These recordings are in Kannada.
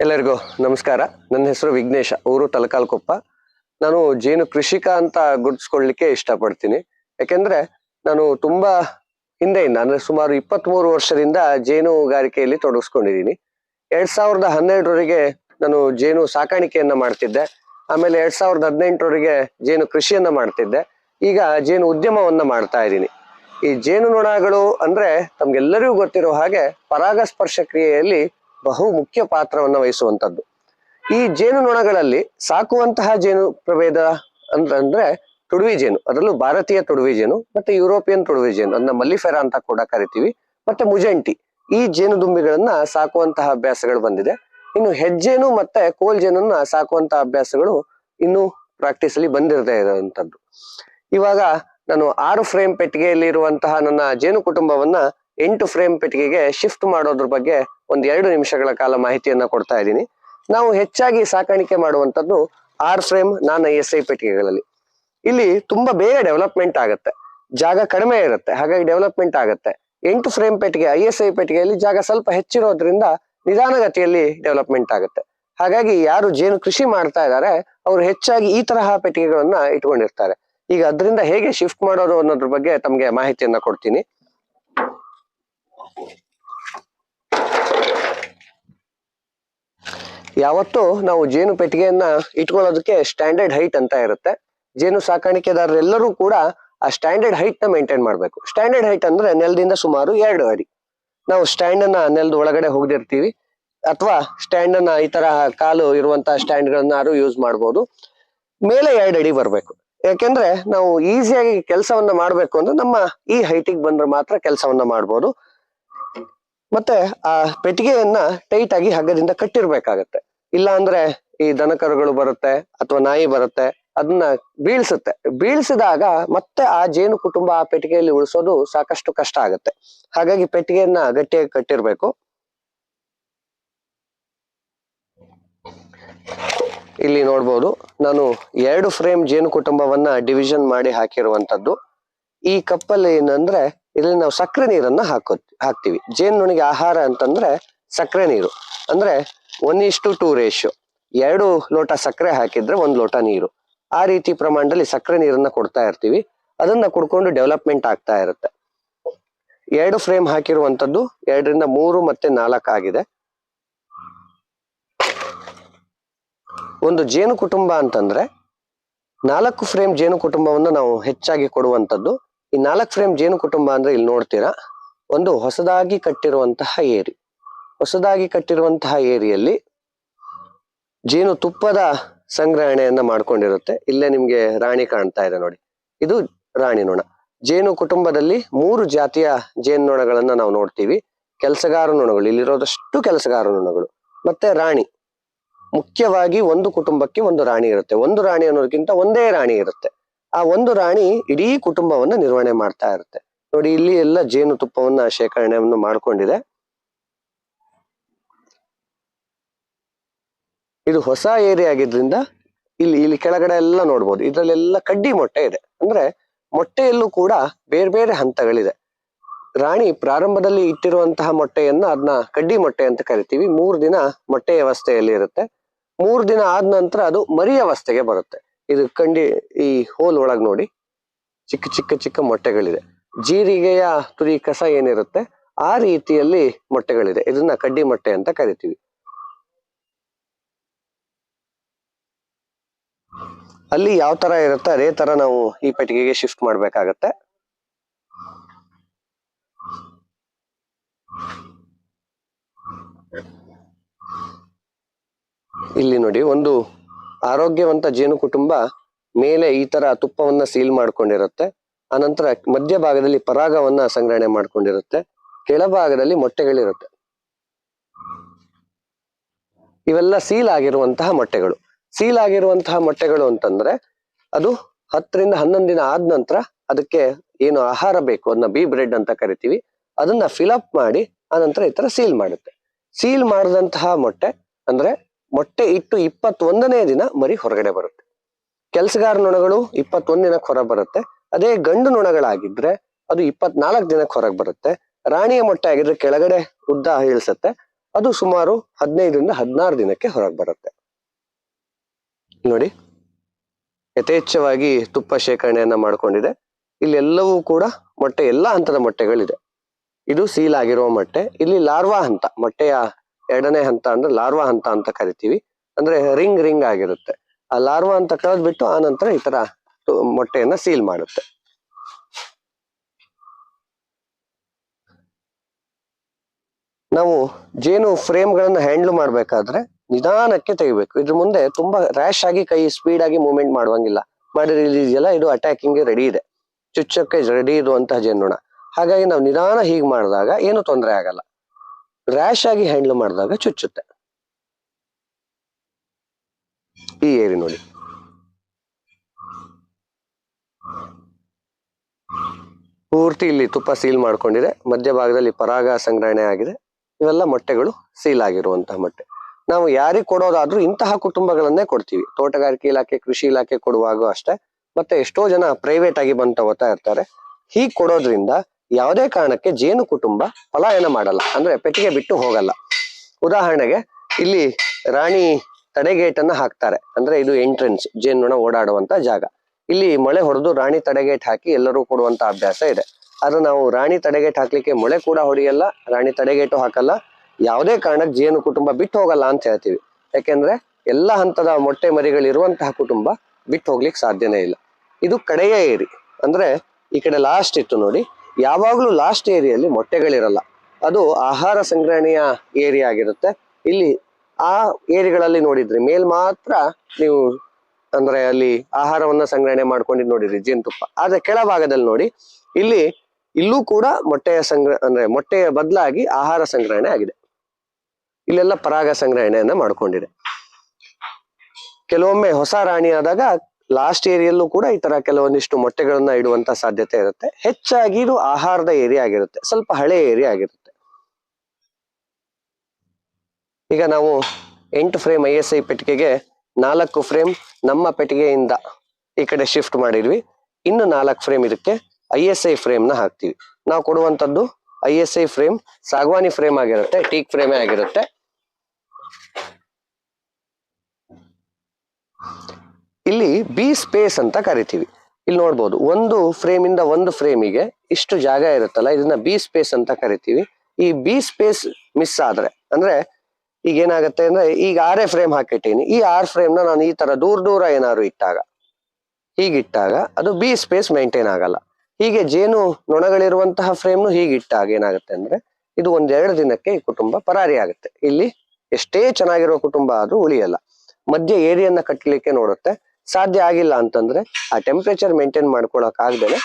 ಎಲ್ಲರಿಗೂ ನಮಸ್ಕಾರ. ನನ್ನ ಹೆಸರು ವಿಘ್ನೇಶ, ಊರು ತಲಕಾಲ್ಕೊಪ್ಪ. ನಾನು ಜೇನು ಕೃಷಿಕ ಅಂತ ಗುರುತಿಸ್ಕೊಳ್ಲಿಕ್ಕೆ ಇಷ್ಟಪಡ್ತೀನಿ. ಯಾಕೆಂದ್ರೆ ನಾನು ತುಂಬಾ ಹಿಂದೆಯಿಂದ, ಅಂದ್ರೆ ಸುಮಾರು ಇಪ್ಪತ್ಮೂರು ವರ್ಷದಿಂದ ಜೇನುಗಾರಿಕೆಯಲ್ಲಿ ತೊಡಗಿಸ್ಕೊಂಡಿದ್ದೀನಿ. ಎರಡ್ ಸಾವಿರದ ಹನ್ನೆರಡರವರೆಗೆ ನಾನು ಜೇನು ಸಾಕಾಣಿಕೆಯನ್ನ ಮಾಡ್ತಿದ್ದೆ. ಆಮೇಲೆ ಎರಡ್ ಸಾವಿರದ ಹದಿನೆಂಟರವರೆಗೆ ಜೇನು ಕೃಷಿಯನ್ನ ಮಾಡ್ತಿದ್ದೆ. ಈಗ ಜೇನು ಉದ್ಯಮವನ್ನ ಮಾಡ್ತಾ ಇದ್ದೀನಿ. ಈ ಜೇನು ನೊಣಗಳು ಅಂದ್ರೆ ತಮ್ಗೆಲ್ಲರಿಗೂ ಗೊತ್ತಿರೋ ಹಾಗೆ ಪರಾಗಸ್ಪರ್ಶ ಕ್ರಿಯೆಯಲ್ಲಿ ಬಹು ಮುಖ್ಯ ಪಾತ್ರವನ್ನು ವಹಿಸುವಂತದ್ದು. ಈ ಜೇನುನೊಣಗಳಲ್ಲಿ ಸಾಕುವಂತಹ ಜೇನು ಪ್ರಭೇದ ಅಂತಂದ್ರೆ ತುಡುವಿ ಜೇನು. ಅದರಲ್ಲೂ ಭಾರತೀಯ ತುಡುವಿ ಜೇನು, ಮತ್ತೆ ಯುರೋಪಿಯನ್ ತುಡುವಿ ಜೇನು ಅದನ್ನ ಮಲ್ಲಿಫೆರಾ ಅಂತ ಕೂಡ ಕರಿತೀವಿ. ಮತ್ತೆ ಮುಜಂಟಿ, ಈ ಜೇನುದುಂಬಿಗಳನ್ನ ಸಾಕುವಂತಹ ಅಭ್ಯಾಸಗಳು ಬಂದಿದೆ. ಇನ್ನು ಹೆಜ್ಜೇನು ಮತ್ತೆ ಕೋಲ್ ಜೇನನ್ನ ಸಾಕುವಂತಹ ಅಭ್ಯಾಸಗಳು ಇನ್ನು ಪ್ರಾಕ್ಟೀಸ್ ಅಲ್ಲಿ ಬಂದಿರದೇ ಇರುವಂತದ್ದು. ಇವಾಗ ನಾನು ಆರು ಫ್ರೇಮ್ ಪೆಟ್ಟಿಗೆಯಲ್ಲಿ ಇರುವಂತಹ ನನ್ನ ಜೇನು ಕುಟುಂಬವನ್ನ ಎಂಟು ಫ್ರೇಮ್ ಪೆಟ್ಟಿಗೆಗೆ ಶಿಫ್ಟ್ ಮಾಡೋದ್ರ ಬಗ್ಗೆ ಒಂದ್ ಎರಡು ನಿಮಿಷಗಳ ಕಾಲ ಮಾಹಿತಿಯನ್ನ ಕೊಡ್ತಾ ಇದ್ದೀನಿ. ನಾವು ಹೆಚ್ಚಾಗಿ ಸಾಕಾಣಿಕೆ ಮಾಡುವಂತದ್ದು R frame non I S I ಪೆಟ್ಟಿಗೆಗಳಲ್ಲಿ. ಇಲ್ಲಿ ತುಂಬಾ ಬೇಗ ಡೆವಲಪ್ಮೆಂಟ್ ಆಗುತ್ತೆ. ಜಾಗ ಕಡಿಮೆ ಇರುತ್ತೆ. ಹಾಗಾಗಿ ಡೆವಲಪ್ಮೆಂಟ್ ಆಗುತ್ತೆ. ಎಂಟು ಫ್ರೇಮ್ ಪೆಟ್ಟಿಗೆ, ಐ ಎಸ್ ಐ ಪೆಟ್ಟಿಗೆಯಲ್ಲಿ ಜಾಗ ಸ್ವಲ್ಪ ಹೆಚ್ಚಿರೋದ್ರಿಂದ ನಿಧಾನಗತಿಯಲ್ಲಿ ಡೆವಲಪ್ಮೆಂಟ್ ಆಗುತ್ತೆ. ಹಾಗಾಗಿ ಯಾರು ಜೇನು ಕೃಷಿ ಮಾಡ್ತಾ ಇದ್ದಾರೆ, ಅವರು ಹೆಚ್ಚಾಗಿ ಈ ತರಹ ಪೆಟ್ಟಿಗೆಗಳನ್ನ ಇಟ್ಕೊಂಡಿರ್ತಾರೆ. ಈಗ ಅದರಿಂದ ಹೇಗೆ ಶಿಫ್ಟ್ ಮಾಡೋದು ಅನ್ನೋದ್ರ ಬಗ್ಗೆ ತಮಗೆ ಮಾಹಿತಿಯನ್ನ ಕೊಡ್ತೀನಿ. ಯಾವತ್ತೂ ನಾವು ಜೇನು ಪೆಟ್ಟಿಗೆಯನ್ನ ಇಟ್ಕೊಳ್ಳೋದಕ್ಕೆ ಸ್ಟ್ಯಾಂಡರ್ಡ್ ಹೈಟ್ ಅಂತ ಇರುತ್ತೆ. ಜೇನು ಸಾಕಾಣಿಕೆದಾರರೆಲ್ಲರೂ ಕೂಡ ಆ ಸ್ಟ್ಯಾಂಡರ್ಡ್ ಹೈಟ್ನ ಮೇಂಟೈನ್ ಮಾಡಬೇಕು. ಸ್ಟ್ಯಾಂಡರ್ಡ್ ಹೈಟ್ ಅಂದ್ರೆ ನೆಲದಿಂದ ಸುಮಾರು ಎರಡು ಅಡಿ. ನಾವು ಸ್ಟ್ಯಾಂಡ್ ಅನ್ನ ನೆಲದ ಒಳಗಡೆ ಹೋಗದಿರ್ತೀವಿ. ಅಥವಾ ಸ್ಟ್ಯಾಂಡ್ ಅನ್ನ ಈ ತರ ಕಾಲು ಇರುವಂತಹ ಸ್ಟ್ಯಾಂಡ್ ಗಳನ್ನಾರು ಯೂಸ್ ಮಾಡಬಹುದು ಮೇಲೆ ಎರಡು ಅಡಿ ಬರ್ಬೇಕು. ಯಾಕೆಂದ್ರೆ ನಾವು ಈಸಿಯಾಗಿ ಕೆಲಸವನ್ನ ಮಾಡ್ಬೇಕು ಅಂದ್ರೆ ನಮ್ಮ ಈ ಹೈಟಿಗೆ ಬಂದ್ರೆ ಮಾತ್ರ ಕೆಲಸವನ್ನ ಮಾಡ್ಬೋದು. ಮತ್ತೆ ಆ ಪೆಟ್ಟಿಗೆಯನ್ನ ಟೈಟ್ ಆಗಿ ಹಗ್ಗದಿಂದ ಕಟ್ಟಿರ್ಬೇಕಾಗತ್ತೆ. ಇಲ್ಲ ಅಂದ್ರೆ ಈ ದನಕರುಗಳು ಬರುತ್ತೆ ಅಥವಾ ನಾಯಿ ಬರುತ್ತೆ, ಅದನ್ನ ಬೀಳ್ಸುತ್ತೆ. ಬೀಳ್ಸಿದಾಗ ಮತ್ತೆ ಆ ಜೇನು ಕುಟುಂಬ ಆ ಪೆಟ್ಟಿಗೆಯಲ್ಲಿ ಉಳಿಸೋದು ಸಾಕಷ್ಟು ಕಷ್ಟ ಆಗುತ್ತೆ. ಹಾಗಾಗಿ ಪೆಟ್ಟಿಗೆಯನ್ನ ಗಟ್ಟಿಯಾಗಿ ಕಟ್ಟಿರ್ಬೇಕು. ಇಲ್ಲಿ ನೋಡ್ಬೋದು, ನಾನು ಎರಡು ಫ್ರೇಮ್ ಜೇನು ಕುಟುಂಬವನ್ನ ಡಿವಿಷನ್ ಮಾಡಿ ಹಾಕಿರುವಂತದ್ದು ಈ ಕಪ್ಪಲ್ಲಿ ಏನಂದ್ರೆ ಇದರಲ್ಲಿ ನಾವು ಸಕ್ಕರೆ ನೀರನ್ನ ಹಾಕೋ ಹಾಕ್ತಿವಿ. ಜೇನುನೊಣಿಗೆ ಆಹಾರ ಅಂತಂದ್ರೆ ಸಕ್ಕರೆ ನೀರು. ಅಂದ್ರೆ ಒನ್ ಇಷ್ಟು ಟೂ ರೇಷಿಯೋ ಎರಡು ಲೋಟ ಸಕ್ಕರೆ ಹಾಕಿದ್ರೆ ಒಂದು ಲೋಟ ನೀರು. ಆ ರೀತಿ ಪ್ರಮಾಣದಲ್ಲಿ ಸಕ್ಕರೆ ನೀರನ್ನ ಕೊಡ್ತಾ ಇರ್ತೀವಿ. ಅದನ್ನ ಕುಡ್ಕೊಂಡು ಡೆವಲಪ್ಮೆಂಟ್ ಆಗ್ತಾ ಇರುತ್ತೆ. ಎರಡು ಫ್ರೇಮ್ ಹಾಕಿರುವಂತದ್ದು ಎರಡರಿಂದ ಮೂರು ಮತ್ತೆ ನಾಲ್ಕು ಆಗಿದೆ. ಒಂದು ಜೇನು ಕುಟುಂಬ ಅಂತಂದ್ರೆ ನಾಲ್ಕು ಫ್ರೇಮ್ ಜೇನು ಕುಟುಂಬವನ್ನು ನಾವು ಹೆಚ್ಚಾಗಿ ಕೊಡುವಂತದ್ದು ಈ ನಾಲ್ಕು ಫ್ರೇಮ್ ಜೇನು ಕುಟುಂಬ ಅಂದ್ರೆ ಇಲ್ಲಿ ನೋಡ್ತೀರಾ, ಒಂದು ಹೊಸದಾಗಿ ಕಟ್ಟಿರುವಂತಹ ಏರಿ. ಹೊಸದಾಗಿ ಕಟ್ಟಿರುವಂತಹ ಏರಿಯಲ್ಲಿ ಜೇನು ತುಪ್ಪದ ಸಂಗ್ರಹಣೆಯನ್ನ ಮಾಡ್ಕೊಂಡಿರುತ್ತೆ. ಇಲ್ಲೇ ನಿಮ್ಗೆ ರಾಣಿ ಕಾಣ್ತಾ ಇದೆ ನೋಡಿ. ಇದು ರಾಣಿ ನೊಣ. ಜೇನು ಕುಟುಂಬದಲ್ಲಿ ಮೂರು ಜಾತಿಯ ಜೇನು ನೊಣಗಳನ್ನ ನಾವು ನೋಡ್ತೀವಿ. ಕೆಲಸಗಾರ ನೊಣಗಳು, ಇಲ್ಲಿರೋದಷ್ಟು ಕೆಲಸಗಾರ ನೊಣಗಳು. ಮತ್ತೆ ರಾಣಿ. ಮುಖ್ಯವಾಗಿ ಒಂದು ಕುಟುಂಬಕ್ಕೆ ಒಂದು ರಾಣಿ ಇರುತ್ತೆ. ಒಂದು ರಾಣಿ ಅನ್ನೋದಕ್ಕಿಂತ ಒಂದೇ ರಾಣಿ ಇರುತ್ತೆ. ಆ ಒಂದು ರಾಣಿ ಇಡೀ ಕುಟುಂಬವನ್ನ ನಿರ್ವಹಣೆ ಮಾಡ್ತಾ ಇರುತ್ತೆ. ನೋಡಿ, ಇಲ್ಲಿ ಎಲ್ಲ ಜೇನು ತುಪ್ಪವನ್ನ, ಶೇಖರಣೆಯನ್ನು ಮಾಡ್ಕೊಂಡಿದೆ. ಇದು ಹೊಸ ಏರಿಯಾ ಆಗಿದ್ರಿಂದ ಇಲ್ಲಿ ಇಲ್ಲಿ ಕೆಳಗಡೆ ಎಲ್ಲ ನೋಡ್ಬೋದು. ಇದ್ರಲ್ಲೆಲ್ಲ ಕಡ್ಡಿ ಮೊಟ್ಟೆ ಇದೆ. ಅಂದ್ರೆ ಮೊಟ್ಟೆಯಲ್ಲೂ ಕೂಡ ಬೇರೆ ಬೇರೆ ಹಂತಗಳಿದೆ. ರಾಣಿ ಪ್ರಾರಂಭದಲ್ಲಿ ಇಟ್ಟಿರುವಂತಹ ಮೊಟ್ಟೆಯನ್ನ ಅದನ್ನ ಕಡ್ಡಿ ಮೊಟ್ಟೆ ಅಂತ ಕರಿತೀವಿ. ಮೂರು ದಿನ ಮೊಟ್ಟೆ ಅವಸ್ಥೆಯಲ್ಲಿ ಇರುತ್ತೆ. ಮೂರು ದಿನ ಆದ ನಂತರ ಅದು ಮರಿ ಅವಸ್ಥೆಗೆ ಬರುತ್ತೆ. ಇದು ಕಂಡಿ ಈ ಹೋಲ್ ಒಳಗ್ ನೋಡಿ ಚಿಕ್ಕ ಚಿಕ್ಕ ಚಿಕ್ಕ ಮೊಟ್ಟೆಗಳಿದೆ. ಜೀರಿಗೆಯ ತುರಿ ಕಸ ಏನಿರುತ್ತೆ ಆ ರೀತಿಯಲ್ಲಿ ಮೊಟ್ಟೆಗಳಿದೆ. ಇದನ್ನ ಕಡ್ಡಿ ಮೊಟ್ಟೆ ಅಂತ ಕರಿತೀವಿ. ಅಲ್ಲಿ ಯಾವ ತರ ಇರುತ್ತೆ ಅದೇ ತರ ನಾವು ಈ ಪೆಟ್ಟಿಗೆಗೆ ಶಿಫ್ಟ್ ಮಾಡ್ಬೇಕಾಗತ್ತೆ. ಇಲ್ಲಿ ನೋಡಿ ಒಂದು ಆರೋಗ್ಯವಂತ ಜೇನು ಕುಟುಂಬ ಮೇಲೆ ಈ ತರ ತುಪ್ಪವನ್ನ ಸೀಲ್ ಮಾಡ್ಕೊಂಡಿರುತ್ತೆ. ಆನಂತರ ಮಧ್ಯಭಾಗದಲ್ಲಿ ಪರಾಗವನ್ನ ಸಂಗ್ರಹಣೆ ಮಾಡ್ಕೊಂಡಿರುತ್ತೆ. ಕೆಳಭಾಗದಲ್ಲಿ ಮೊಟ್ಟೆಗಳಿರುತ್ತೆ. ಇವೆಲ್ಲ ಸೀಲ್ ಆಗಿರುವಂತಹ ಮೊಟ್ಟೆಗಳು. ಸೀಲ್ ಆಗಿರುವಂತಹ ಮೊಟ್ಟೆಗಳು ಅಂತಂದ್ರೆ ಅದು ಹತ್ತರಿಂದ ಹನ್ನೊಂದು ದಿನ ಆದ ನಂತರ ಅದಕ್ಕೆ ಏನು ಆಹಾರ ಬೇಕು, ಅದನ್ನ ಬಿ ಬ್ರೆಡ್ ಅಂತ ಕರಿತೀವಿ. ಅದನ್ನ ಫಿಲ್ ಅಪ್ ಮಾಡಿ ಆನಂತರ ಈ ತರ ಸೀಲ್ ಮಾಡುತ್ತೆ. ಸೀಲ್ ಮಾಡಿದಂತಹ ಮೊಟ್ಟೆ ಅಂದ್ರೆ ಮೊಟ್ಟೆ ಇಟ್ಟು ಇಪ್ಪತ್ತೊಂದನೇ ದಿನ ಮರಿ ಹೊರಗಡೆ ಬರುತ್ತೆ. ಕೆಲಸಗಾರ ನೊಣಗಳು ಇಪ್ಪತ್ತೊಂದ್ ದಿನಕ್ಕೆ ಹೊರ ಬರುತ್ತೆ. ಅದೇ ಗಂಡು ನೊಣಗಳಾಗಿದ್ರೆ ಅದು ಇಪ್ಪತ್ನಾಲ್ಕು ದಿನಕ್ಕೆ ಹೊರಗೆ ಬರುತ್ತೆ. ರಾಣಿಯ ಮೊಟ್ಟೆ ಆಗಿದ್ರೆ ಕೆಳಗಡೆ ಉದ್ದ ಇಳಿಸುತ್ತೆ. ಅದು ಸುಮಾರು ಹದಿನೈದರಿಂದ ಹದಿನಾರು ದಿನಕ್ಕೆ ಹೊರಗೆ ಬರುತ್ತೆ. ನೋಡಿ, ಯಥೇಚ್ಛವಾಗಿ ತುಪ್ಪ ಶೇಖರಣೆಯನ್ನ ಮಾಡ್ಕೊಂಡಿದೆ. ಇಲ್ಲಿ ಎಲ್ಲವೂ ಕೂಡ ಮೊಟ್ಟೆ ಎಲ್ಲಾ ಹಂತದ ಮೊಟ್ಟೆಗಳಿದೆ. ಇದು ಸೀಲ್ ಆಗಿರುವ ಮೊಟ್ಟೆ. ಇಲ್ಲಿ ಲಾರ್ವಾ ಹಂತ ಮೊಟ್ಟೆಯ ಎರಡನೇ ಹಂತ ಅಂದ್ರೆ ಲಾರ್ವಾ ಹಂತ ಅಂತ ಕರಿತೀವಿ. ಅಂದ್ರೆ ರಿಂಗ್ ರಿಂಗ್ ಆಗಿರುತ್ತೆ. ಆ ಲಾರ್ವಾ ಅಂತ ಕಳೆದ್ಬಿಟ್ಟು ಆ ನಂತರ ಈ ತರ ಮೊಟ್ಟೆಯನ್ನ ಸೀಲ್ ಮಾಡುತ್ತೆ. ನಾವು ಜೇನು ಫ್ರೇಮ್ ಗಳನ್ನ ಹ್ಯಾಂಡ್ಲ್ ಮಾಡ್ಬೇಕಾದ್ರೆ ನಿಧಾನಕ್ಕೆ ತೆಗಿಬೇಕು. ಇದ್ರ ಮುಂದೆ ತುಂಬಾ ರ್ಯಾಶ್ ಆಗಿ ಕೈ ಸ್ಪೀಡ್ ಆಗಿ ಮೂವ್ಮೆಂಟ್ ಮಾಡುವಂಗಿಲ್ಲ. ಮಾಡಿ ರಿಲೀಸ್ ಇದೆಯಲ್ಲ ಇದು ಅಟ್ಯಾಕಿಂಗ್ ರೆಡಿ ಇದೆ. ಚುಚ್ಚಕ್ಕೆ ರೆಡಿ ಇರುವಂತಹ ಜೇನುಣ. ಹಾಗಾಗಿ ನಾವು ನಿಧಾನ ಹೀಗೆ ಮಾಡಿದಾಗ ಏನು ತೊಂದರೆ ಆಗಲ್ಲ. ರ್ಯಾಶ್ ಆಗಿ ಹ್ಯಾಂಡಲ್ ಮಾಡಿದಾಗ ಚುಚ್ಚುತ್ತೆ. ಈ ಏರಿ ನೋಡಿ. ಪೂರ್ತಿ ಇಲ್ಲಿ ತುಪ್ಪ ಸೀಲ್ ಮಾಡ್ಕೊಂಡಿದೆ. ಮಧ್ಯಭಾಗದಲ್ಲಿ ಪರಾಗ ಸಂಗ್ರಹಣೆ ಆಗಿದೆ. ಇವೆಲ್ಲ ಮೊಟ್ಟೆಗಳು ಸೀಲ್ ಆಗಿರುವಂತಹ ಮೊಟ್ಟೆ. ನಾವು ಯಾರಿಗೆ ಕೊಡೋದಾದ್ರೂ ಇಂತಹ ಕುಟುಂಬಗಳನ್ನೇ ಕೊಡ್ತೀವಿ. ತೋಟಗಾರಿಕೆ ಇಲಾಖೆ, ಕೃಷಿ ಇಲಾಖೆ ಕೊಡುವಾಗ ಅಷ್ಟೇ. ಮತ್ತೆ ಎಷ್ಟೋ ಜನ ಪ್ರೈವೇಟ್ ಆಗಿ ಬಂದು ತಗೋತಾ ಇರ್ತಾರೆ. ಹೀಗೆ ಕೊಡೋದ್ರಿಂದ ಯಾವುದೇ ಕಾರಣಕ್ಕೆ ಜೇನು ಕುಟುಂಬ ಪಲಾಯನ ಮಾಡಲ್ಲ. ಅಂದ್ರೆ ಪೆಟ್ಟಿಗೆ ಬಿಟ್ಟು ಹೋಗಲ್ಲ. ಉದಾಹರಣೆಗೆ, ಇಲ್ಲಿ ರಾಣಿ ತಡೆಗೇಟ್ ಅನ್ನ ಹಾಕ್ತಾರೆ. ಅಂದ್ರೆ ಇದು ಎಂಟ್ರೆನ್ಸ್ ಜೇನುನ ಓಡಾಡುವಂತ ಜಾಗ. ಇಲ್ಲಿ ಮಳೆ ಹೊಡೆದು ರಾಣಿ ತಡೆಗೇಟ್ ಹಾಕಿ ಎಲ್ಲರೂ ಕೊಡುವಂತ ಅಭ್ಯಾಸ ಇದೆ. ಆದ್ರೆ ನಾವು ರಾಣಿ ತಡೆಗೇಟ್ ಹಾಕ್ಲಿಕ್ಕೆ ಮೊಳೆ ಕೂಡ ಹೊಡೆಯಲ್ಲ, ರಾಣಿ ತಡೆಗೇಟು ಹಾಕಲ್ಲ. ಯಾವುದೇ ಕಾರಣಕ್ಕೆ ಜೇನು ಕುಟುಂಬ ಬಿಟ್ಟು ಹೋಗಲ್ಲ ಅಂತ ಹೇಳ್ತೀವಿ. ಯಾಕೆಂದ್ರೆ ಎಲ್ಲ ಹಂತದ ಮೊಟ್ಟೆ ಮರಿಗಳಿರುವಂತಹ ಕುಟುಂಬ ಬಿಟ್ಟು ಹೋಗ್ಲಿಕ್ಕೆ ಸಾಧ್ಯನೇ ಇಲ್ಲ. ಇದು ಕಡೆಯ ಏರಿ. ಅಂದ್ರೆ ಈ ಕಡೆ ಲಾಸ್ಟ್ ಇತ್ತು ನೋಡಿ. ಯಾವಾಗ್ಲೂ ಲಾಸ್ಟ್ ಏರಿಯಲ್ಲಿ ಮೊಟ್ಟೆಗಳಿರಲ್ಲ. ಅದು ಆಹಾರ ಸಂಗ್ರಹಣೆಯ ಏರಿಯಾ ಆಗಿರುತ್ತೆ. ಇಲ್ಲಿ ಆ ಏರಿಗಳಲ್ಲಿ ನೋಡಿದ್ರಿ ಮೇಲ್ ಮಾತ್ರ ನೀವು ಅಂದ್ರೆ ಅಲ್ಲಿ ಆಹಾರವನ್ನ ಸಂಗ್ರಹಣೆ ಮಾಡ್ಕೊಂಡಿದ್ ನೋಡಿದ್ರಿ ಜೇನುತುಪ್ಪ. ಆದ್ರೆ ಕೆಳಭಾಗದಲ್ಲಿ ನೋಡಿ, ಇಲ್ಲಿ, ಇಲ್ಲೂ ಕೂಡ ಮೊಟ್ಟೆಯ ಸಂಗ್ರಹ ಅಂದ್ರೆ ಮೊಟ್ಟೆಯ ಬದಲಾಗಿ ಆಹಾರ ಸಂಗ್ರಹಣೆ ಆಗಿದೆ. ಇಲ್ಲೆಲ್ಲ ಪರಾಗ ಸಂಗ್ರಹಣೆಯನ್ನ ಮಾಡ್ಕೊಂಡಿದೆ. ಕೆಲವೊಮ್ಮೆ ಹೊಸ ರಾಣಿ ಆದಾಗ ಲಾಸ್ಟ್ ಏರಿಯಲ್ಲೂ ಕೂಡ ಈ ತರ ಕೆಲವೊಂದಿಷ್ಟು ಮೊಟ್ಟೆಗಳನ್ನ ಇಡುವಂತ ಸಾಧ್ಯತೆ ಇರುತ್ತೆ. ಹೆಚ್ಚಾಗಿ ಇದು ಆಹಾರದ ಏರಿಯಾ ಆಗಿರುತ್ತೆ. ಸ್ವಲ್ಪ ಹಳೆ ಏರಿಯಾ ಆಗಿರುತ್ತೆ. ಈಗ ನಾವು ಎಂಟು ಫ್ರೇಮ್ ಐ ಎಸ್ ಐ ಪೆಟ್ಟಿಗೆಗೆ ನಾಲ್ಕು ಫ್ರೇಮ್ ನಮ್ಮ ಪೆಟ್ಟಿಗೆಯಿಂದ ಈ ಕಡೆ ಶಿಫ್ಟ್ ಮಾಡಿದ್ವಿ. ಇನ್ನು ನಾಲ್ಕು ಫ್ರೇಮ್ ಇದಕ್ಕೆ ಐ ಎಸ್ ಐ ಫ್ರೇಮ್ನ ಹಾಕ್ತಿವಿ. ನಾವು ಕೊಡುವಂತದ್ದು ಐ ಎಸ್ ಐ ಫ್ರೇಮ್ ಸಾಗ್ವಾನಿ ಫ್ರೇಮ್ ಆಗಿರುತ್ತೆ ಟೀಕ್ ಫ್ರೇಮೇ ಆಗಿರುತ್ತೆ. ಇಲ್ಲಿ ಬಿ ಸ್ಪೇಸ್ ಅಂತ ಕರಿತೀವಿ. ಇಲ್ಲಿ ನೋಡ್ಬೋದು, ಒಂದು ಫ್ರೇಮ್ ಇಂದ ಒಂದು ಫ್ರೇಮಿಗೆ ಇಷ್ಟು ಜಾಗ ಇರುತ್ತಲ್ಲ, ಇದನ್ನ ಬಿ ಸ್ಪೇಸ್ ಅಂತ ಕರಿತೀವಿ. ಈ ಬಿ ಸ್ಪೇಸ್ ಮಿಸ್ ಆದ್ರೆ, ಅಂದ್ರೆ ಈಗ ಏನಾಗುತ್ತೆ ಅಂದ್ರೆ, ಈಗ ಆರೇ ಫ್ರೇಮ್ ಹಾಕಿಟ್ಟೀನಿ. ಈ ಆರ್ ಫ್ರೇಮ್ನ ನಾನು ಈ ತರ ದೂರ ದೂರ ಏನಾದ್ರು ಇಟ್ಟಾಗ, ಹೀಗಿಟ್ಟಾಗ ಅದು ಬಿ ಸ್ಪೇಸ್ ಮೇಂಟೈನ್ ಆಗಲ್ಲ. ಹೀಗೆ ಜೇನು ನೊಣಗಳಿರುವಂತಹ ಫ್ರೇಮ್ನು ಹೀಗಿಟ್ಟಾಗ ಏನಾಗುತ್ತೆ ಅಂದ್ರೆ, ಇದು ಒಂದೆರಡು ದಿನಕ್ಕೆ ಈ ಕುಟುಂಬ ಪರಾರಿ ಆಗುತ್ತೆ. ಇಲ್ಲಿ ಎಷ್ಟೇ ಚೆನ್ನಾಗಿರೋ ಕುಟುಂಬ ಆದ್ರೂ ಉಳಿಯಲ್ಲ. ಮಧ್ಯ ಏರಿಯನ್ನ ಕಟ್ಟಲಿಕ್ಕೆ ನೋಡುತ್ತೆ. ಸಾಧ್ಯ ಆಗಿಲ್ಲ ಅಂತಂದ್ರೆ ಆ ಟೆಂಪರೇಚರ್ ಮೇಂಟೈನ್ ಮಾಡ್ಕೊಳಕ್ ಆಗ್ದೇನೆ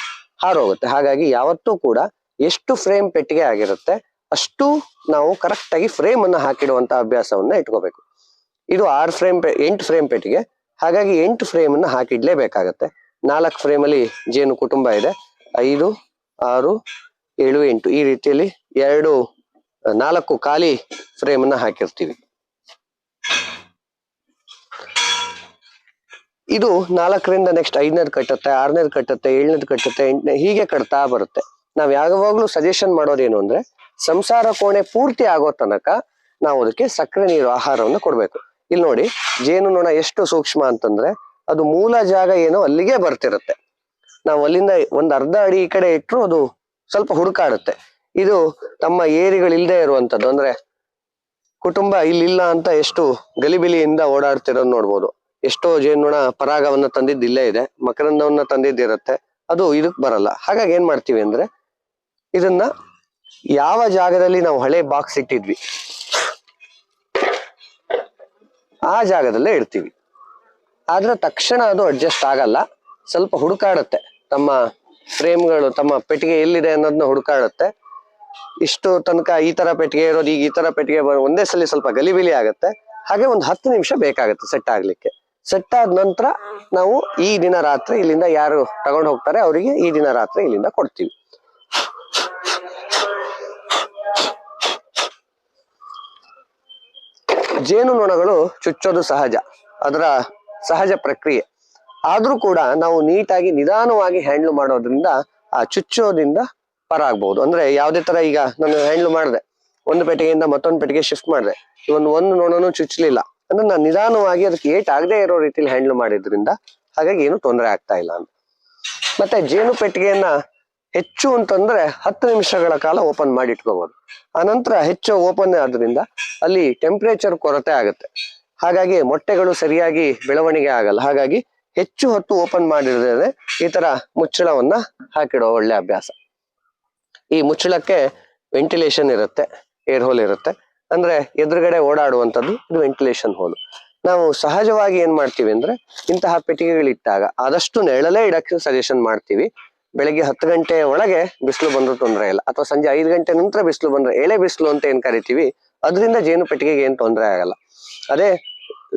ಹಾರೋಗುತ್ತೆ. ಹಾಗಾಗಿ ಯಾವತ್ತೂ ಕೂಡ ಎಷ್ಟು ಫ್ರೇಮ್ ಪೆಟ್ಟಿಗೆ ಆಗಿರುತ್ತೆ ಅಷ್ಟು ನಾವು ಕರೆಕ್ಟ್ ಆಗಿ ಫ್ರೇಮ್ ಅನ್ನ ಹಾಕಿಡುವಂತ ಅಭ್ಯಾಸವನ್ನ ಇಟ್ಕೋಬೇಕು. ಇದು ಆರು ಫ್ರೇಮ್ ಎಂಟು ಫ್ರೇಮ್ ಪೆಟ್ಟಿಗೆ. ಹಾಗಾಗಿ ಎಂಟು ಫ್ರೇಮ್ ಅನ್ನ ಹಾಕಿಡ್ಲೇಬೇಕಾಗತ್ತೆ. ನಾಲ್ಕು ಫ್ರೇಮ್ ಅಲ್ಲಿ ಜೇನು ಕುಟುಂಬ ಇದೆ. ಐದು, ಆರು, ಏಳು, ಎಂಟು ಈ ರೀತಿಯಲ್ಲಿ ಎರಡು, ನಾಲ್ಕು ಖಾಲಿ ಫ್ರೇಮ್ ಅನ್ನ ಹಾಕಿರ್ತೀವಿ. ಇದು ನಾಲ್ಕರಿಂದ ನೆಕ್ಸ್ಟ್ ಐದನೇದು ಕಟ್ಟುತ್ತೆ, ಆರನೇದು ಕಟ್ಟುತ್ತೆ, ಏಳನೇದು ಕಟ್ಟುತ್ತೆ, ಎಂಟನೇ ಹೀಗೆ ಕಟ್ತಾ ಬರುತ್ತೆ. ನಾವು ಯಾವಾಗಲೂ ಸಜೆಷನ್ ಮಾಡೋದೇನು ಅಂದ್ರೆ ಸಂಸಾರ ಕೋಣೆ ಪೂರ್ತಿ ಆಗೋ ತನಕ ನಾವು ಅದಕ್ಕೆ ಸಕ್ಕರೆ ನೀರು ಆಹಾರವನ್ನು ಕೊಡ್ಬೇಕು. ಇಲ್ಲಿ ನೋಡಿ ಜೇನುನೊಣ ಎಷ್ಟು ಸೂಕ್ಷ್ಮ ಅಂತಂದ್ರೆ ಅದು ಮೂಲ ಜಾಗ ಏನೋ ಅಲ್ಲಿಗೆ ಬರ್ತಿರುತ್ತೆ. ನಾವು ಅಲ್ಲಿಂದ ಒಂದು ಅರ್ಧ ಅಡಿ ಈ ಕಡೆ ಇಟ್ರು ಅದು ಸ್ವಲ್ಪ ಹುಡುಕಾಡುತ್ತೆ. ಇದು ತಮ್ಮ ಏರಿಗಳಿಲ್ಲದೆ ಇರುವಂತದ್ದು ಅಂದ್ರೆ ಕುಟುಂಬ ಇಲ್ಲಿಲ್ಲ ಅಂತ ಎಷ್ಟು ಗಲಿಬಿಲಿಯಿಂದ ಓಡಾಡ್ತಿರೋದು ನೋಡ್ಬೋದು. ಎಷ್ಟೋ ಜೇನುನೊಣ ಪರಾಗವನ್ನ ತಂದಿದ್ದು ಇಲ್ಲೇ ಇದೆ, ಮಕರಂದವನ್ನ ತಂದಿದ್ದಿರುತ್ತೆ, ಅದು ಇದಕ್ ಬರಲ್ಲ. ಹಾಗಾಗಿ ಏನ್ ಮಾಡ್ತೀವಿ ಅಂದ್ರೆ, ಇದನ್ನ ಯಾವ ಜಾಗದಲ್ಲಿ ನಾವು ಹಳೆ ಬಾಕ್ಸ್ ಇಟ್ಟಿದ್ವಿ, ಆ ಜಾಗದಲ್ಲೇ ಇಡ್ತೀವಿ. ಆದ್ರೆ ತಕ್ಷಣ ಅದು ಅಡ್ಜಸ್ಟ್ ಆಗಲ್ಲ, ಸ್ವಲ್ಪ ಹುಡುಕಾಡುತ್ತೆ. ತಮ್ಮ ಫ್ರೇಮ್ಗಳು, ತಮ್ಮ ಪೆಟ್ಟಿಗೆ ಎಲ್ಲಿದೆ ಅನ್ನೋದನ್ನ ಹುಡುಕಾಡುತ್ತೆ. ಇಷ್ಟು ತನಕ ಈ ತರ ಪೆಟ್ಟಿಗೆ ಇರೋದು, ಈಗ ಈ ತರ ಪೆಟ್ಟಿಗೆ ಒಂದೇ ಸಲ ಸ್ವಲ್ಪ ಗಲಿಬಿಲಿ ಆಗುತ್ತೆ. ಹಾಗೆ ಒಂದು ಹತ್ತು ನಿಮಿಷ ಬೇಕಾಗುತ್ತೆ ಸೆಟ್ ಆಗ್ಲಿಕ್ಕೆ. ಸೆಟ್ ಆದ ನಂತರ ನಾವು ಈ ದಿನ ರಾತ್ರಿ ಇಲ್ಲಿಂದ ಯಾರು ತಗೊಂಡು ಹೋಗ್ತಾರೆ ಅವರಿಗೆ ಈ ದಿನ ರಾತ್ರಿ ಇಲ್ಲಿಂದ ಕೊಡ್ತೀವಿ. ಜೇನು ನೊಣಗಳು ಚುಚ್ಚೋದು ಸಹಜ ಅದರ ಸಹಜ ಪ್ರಕ್ರಿಯೆ. ಆದ್ರೂ ಕೂಡ ನಾವು ನೀಟಾಗಿ ನಿಧಾನವಾಗಿ ಹ್ಯಾಂಡ್ಲ್ ಮಾಡೋದ್ರಿಂದ ಆ ಚುಚ್ಚೋದ್ರಿಂದ ಪರ ಆಗ್ಬಹುದು ಅಂದ್ರೆ ಯಾವ್ದೇ ತರ ಈಗ ನಾನು ಹ್ಯಾಂಡ್ಲ್ ಮಾಡಿದೆ ಒಂದು ಪೆಟ್ಟಿಗೆಯಿಂದ ಮತ್ತೊಂದು ಪೆಟ್ಟಿಗೆ ಶಿಫ್ಟ್ ಮಾಡಿದೆ ಇವನ್ ಒಂದು ನೊಣನು ಚುಚ್ಚಲಿಲ್ಲ ಅಂದ್ರೆ ನಾನು ನಿಧಾನವಾಗಿ ಅದಕ್ಕೆ ಏಟ್ ಆಗದೆ ಇರೋ ರೀತಿಲಿ ಹ್ಯಾಂಡಲ್ ಮಾಡಿದ್ರಿಂದ ಹಾಗಾಗಿ ಏನು ತೊಂದರೆ ಆಗ್ತಾ ಇಲ್ಲ ಅಂತ. ಮತ್ತೆ ಜೇನು ಪೆಟ್ಟಿಗೆಯನ್ನ ಹೆಚ್ಚು ಅಂತಂದ್ರೆ ಹತ್ತು ನಿಮಿಷಗಳ ಕಾಲ ಓಪನ್ ಮಾಡಿ ಇಟ್ಕೋಬಹುದು ಆನಂತರ ಹೆಚ್ಚು ಓಪನ್ ಆದ್ರಿಂದ ಅಲ್ಲಿ ಟೆಂಪರೇಚರ್ ಕೊರತೆ ಆಗುತ್ತೆ. ಹಾಗಾಗಿ ಮೊಟ್ಟೆಗಳು ಸರಿಯಾಗಿ ಬೆಳವಣಿಗೆ ಆಗಲ್ಲ. ಹಾಗಾಗಿ ಹೆಚ್ಚು ಹೊತ್ತು ಓಪನ್ ಮಾಡಿರದೇ ಈ ತರ ಮುಚ್ಚಳವನ್ನ ಹಾಕಿಡೋ ಒಳ್ಳೆ ಅಭ್ಯಾಸ. ಈ ಮುಚ್ಚಳಕ್ಕೆ ವೆಂಟಿಲೇಷನ್ ಇರುತ್ತೆ ಏರ್ ಹೋಲ್ ಇರುತ್ತೆ. ಅಂದ್ರೆ ಎದುರುಗಡೆ ಓಡಾಡುವಂಥದ್ದು ಇದು ವೆಂಟಿಲೇಷನ್ ಹೋಲ್ ನಾವು ಸಹಜವಾಗಿ ಏನ್ ಮಾಡ್ತೀವಿ ಅಂದ್ರೆ ಇಂತಹ ಪೆಟ್ಟಿಗೆಗಳಿಟ್ಟಾಗ ಆದಷ್ಟು ನೆರಳಲೇ ಇಡಕ್ಕೆ ಸಜೆಷನ್ ಮಾಡ್ತೀವಿ. ಬೆಳಗ್ಗೆ ಹತ್ತು ಗಂಟೆ ಒಳಗೆ ಬಿಸಿಲು ಬಂದ್ರೂ ತೊಂದರೆ ಇಲ್ಲ. ಅಥವಾ ಸಂಜೆ ಐದು ಗಂಟೆ ನಂತರ ಬಿಸಿಲು ಬಂದ್ರೆ ಎಳೆ ಬಿಸಿಲು ಅಂತ ಏನ್ ಕರಿತೀವಿ? ಅದರಿಂದ ಜೇನು ಪೆಟ್ಟಿಗೆಗೆ ಏನ್ ತೊಂದರೆ ಆಗಲ್ಲ. ಅದೇ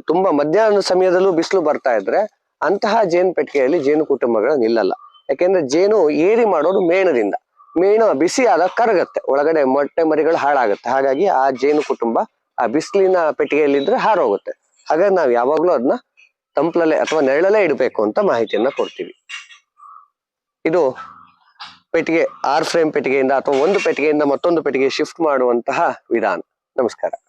ತುಂಬಾ ಮಧ್ಯಾಹ್ನ ಸಮಯದಲ್ಲೂ ಬಿಸಿಲು ಬರ್ತಾ ಇದ್ರೆ ಅಂತಹ ಜೇನು ಪೆಟ್ಟಿಗೆಯಲ್ಲಿ ಜೇನು ಕುಟುಂಬಗಳು ನಿಲ್ಲಲ್ಲ. ಯಾಕೆಂದ್ರೆ ಜೇನು ಏರಿ ಮಾಡೋದು ಮೇಣದಿಂದ. ಮೇಣ ಬಿಸಿ ಆದಾಗ ಕರಗತ್ತೆ. ಒಳಗಡೆ ಮೊಟ್ಟೆ ಮರಿಗಳು ಹಾಳಾಗುತ್ತೆ. ಹಾಗಾಗಿ ಆ ಜೇನು ಕುಟುಂಬ ಆ ಬಿಸಿಲಿನ ಪೆಟ್ಟಿಗೆಯಲ್ಲಿದ್ರೆ ಹಾರೋಗುತ್ತೆ. ಹಾಗಾಗಿ ನಾವು ಯಾವಾಗ್ಲೂ ಅದನ್ನ ತಂಪ್ಲಲ್ಲೇ ಅಥವಾ ನೆರಳಲ್ಲೇ ಇಡಬೇಕು ಅಂತ ಮಾಹಿತಿಯನ್ನ ಕೊಡ್ತೀವಿ. ಇದು ಪೆಟ್ಟಿಗೆ, ಆರ್ ಫ್ರೇಮ್ ಪೆಟ್ಟಿಗೆಯಿಂದ ಅಥವಾ ಒಂದು ಪೆಟ್ಟಿಗೆಯಿಂದ ಮತ್ತೊಂದು ಪೆಟ್ಟಿಗೆ ಶಿಫ್ಟ್ ಮಾಡುವಂತಹ ವಿಧಾನ. ನಮಸ್ಕಾರ.